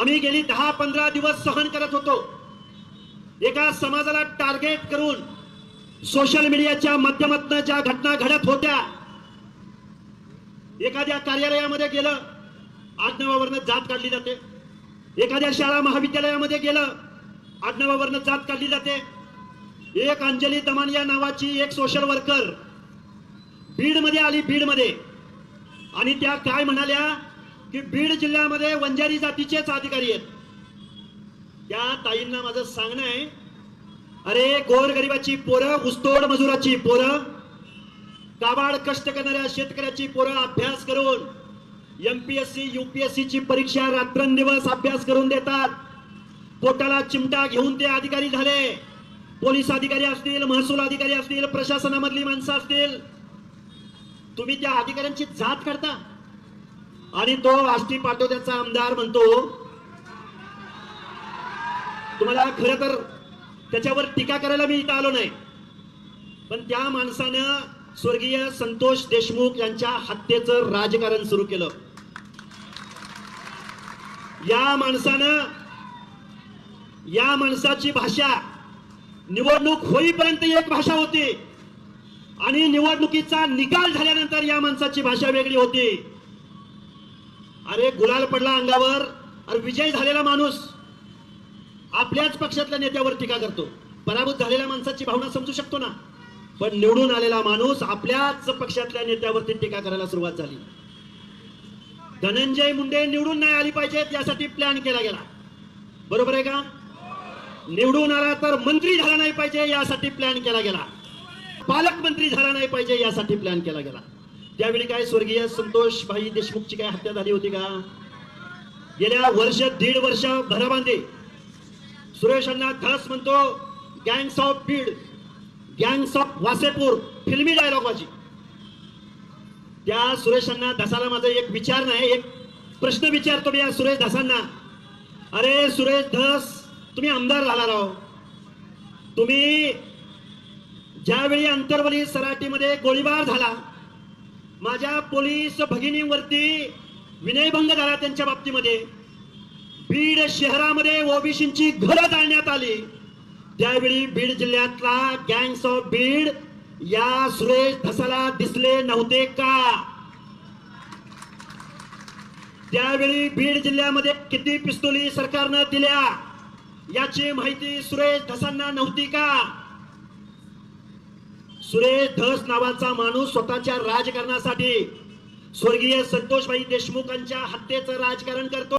आम्ही गेली दहा पंधरा दिवस सहन करत होतो. एका समाजाला टार्गेट करून सोशल मीडियाच्या माध्यमातून ज्या घटना घडत होत्या एखाद्या कार्यालयामध्ये गेलं आडनावावरनं जात काढली जाते. एखाद्या शाळा महाविद्यालयामध्ये गेलं आडनावावरनं जात काढली जाते. एक अंजली दमान या नावाची एक सोशल वर्कर बीडमध्ये आली बीडमध्ये. आणि त्या काय म्हणाल्या की बीड जिल्ह्यामध्ये वंजारी जातीचेच अधिकारी आहेत. त्या ताईंना माझं सांगणं आहे अरे गोरगरिबाची पोरं उस्तोड मजुराची पोरं काबाड कष्ट करणाऱ्या शेतकऱ्याची पोरं अभ्यास करून एमपीएससी युपीएससी ची परीक्षा रात्रंदिवस अभ्यास करून देतात. पोटाला चिमटा घेऊन ते अधिकारी झाले. पोलीस अधिकारी असतील महसूल अधिकारी असतील प्रशासनामधली माणसं असतील. तुम्ही त्या अधिकाऱ्यांची जात काढता. आणि तो आष्टी पाटोद्याचा आमदार म्हणतो तुम्हाला खर तर त्याच्यावर टीका करायला मी इथं आलो नाही. पण त्या माणसानं स्वर्गीय संतोष देशमुख यांच्या हत्येचं राजकारण सुरू केलं. या माणसानं या माणसाची भाषा निवडणूक होईपर्यंत एक भाषा होती. आणि निवडणुकीचा निकाल झाल्यानंतर या माणसाची भाषा वेगळी होती. अरे गुलाल पडला अंगावर. अरे विजय झालेला माणूस. आपल्याच पक्षातल्या नेत्यावर टीका करतो. पराभूत झालेल्या माणसाची भावना समजू शकतो ना? पण निवडून आलेला माणूस आपल्याच पक्षातल्या नेत्यावरती टीका करायला सुरुवात झाली. धनंजय मुंडे निवडून नाही आली पाहिजेत यासाठी प्लॅन केला गेला. बरोबर आहे का? निवडून आला तर मंत्री झाला नाही पाहिजे यासाठी प्लॅन केला गेला. पालकमंत्री झाला नाही पाहिजे यासाठी प्लॅन केला गेला. त्यावेळी काय स्वर्गीय संतोष भाई देशमुखची काय हत्या झाली होती का? गेल्या वर्ष दीड वर्ष भराबांधे सुरेश अण्णा धस म्हणतो gangs of Beed gangs of Wasseypur फिल्मी डायलॉग माझी त्या सुरेश अण्णा धसाला माझा एक विचार नाही एक प्रश्न विचारतो मी या सुरेश दासांना. अरे सुरेश धस तुम्ही आमदार झाला राव. तुम्ही ज्यावेळी अंतरवली सराटीमध्ये गोळीबार झाला माझ्या पोलीस भगिनींवरती विनयभंग झाला त्यांच्या बाबतीमध्ये. बीड शहरामध्ये ओबीसींची घरं जाळण्यात आली. त्यावेळी बीड जिल्ह्यातला गँग्स ऑफ बीड या सुरेश धसाला दिसले नव्हते का? त्यावेळी बीड जिल्ह्यामध्ये किती पिस्तुली सरकारनं दिल्या? याची माहिती सुरेश धसांना नव्हती का? सुरेश धस नावाचा माणूस स्वतःच्या राजकारणासाठी स्वर्गीय संतोषभाई देशमुखांच्या हत्येचं राजकारण करतो.